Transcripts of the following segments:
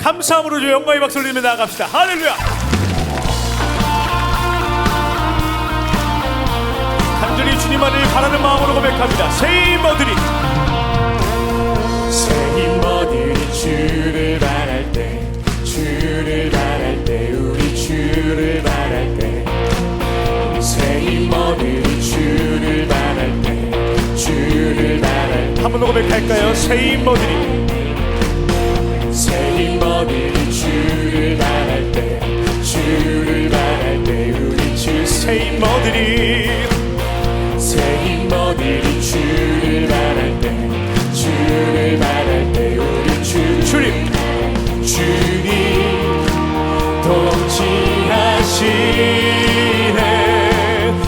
감사함으로 주 영광의 박수를 드리며 나아갑시다. 할렐루야. 간절히 주님만을 바라는 마음으로 고백합니다. 새 힘머들이 주를 바랄 때 주를 바랄 때 우리 주를 바랄 때새 힘머들이 주를 바랄 때 주를 바랄 한번 더 고백할까요? 새 힘어들이 주를 바랄 때 주를 바랄 때 우리 주새 새 힘어들이 주를 바랄 때 주를 바랄 때 우리 주. 주님 주님 동치하시네.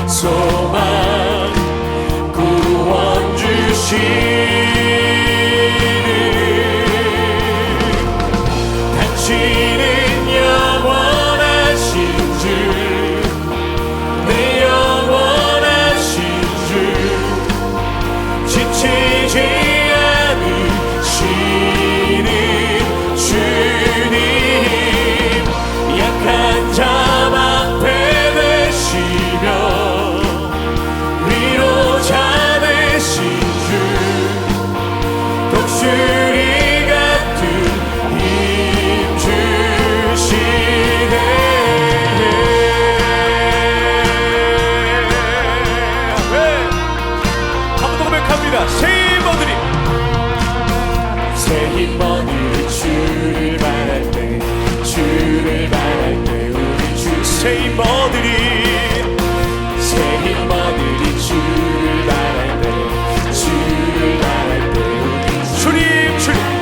소망 구원 주시 새 힘머니 주를 바랄 때 주를 바랄 때 우리 주새 새 힘어들이 힘머니 주를 바랄 때 주를 바랄 때 우리 주님 주님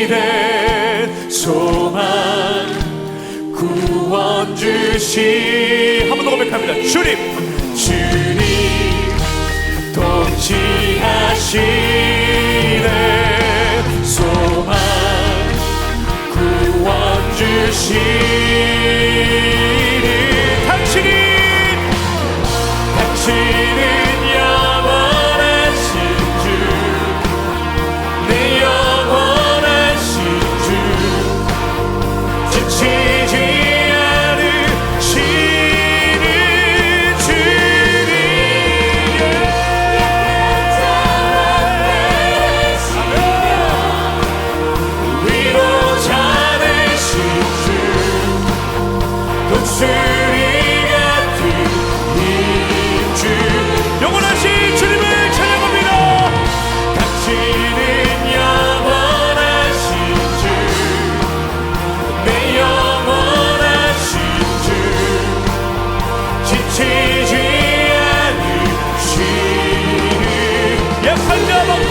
통치하시네 소망 구원 주시. 한 번 더 고백합니다. 주님. 주님 통치하시네 소망 구원 주시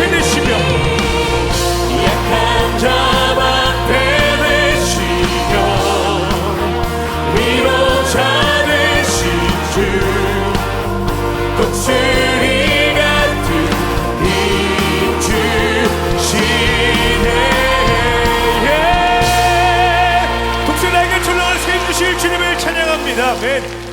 되시며 약한 자 앞에 되시며 위로자 되신 주 독수리 같은 힘 주시네 예. 독수리에게 출렁을 새 주실 주님을 찬양합니다. 아멘.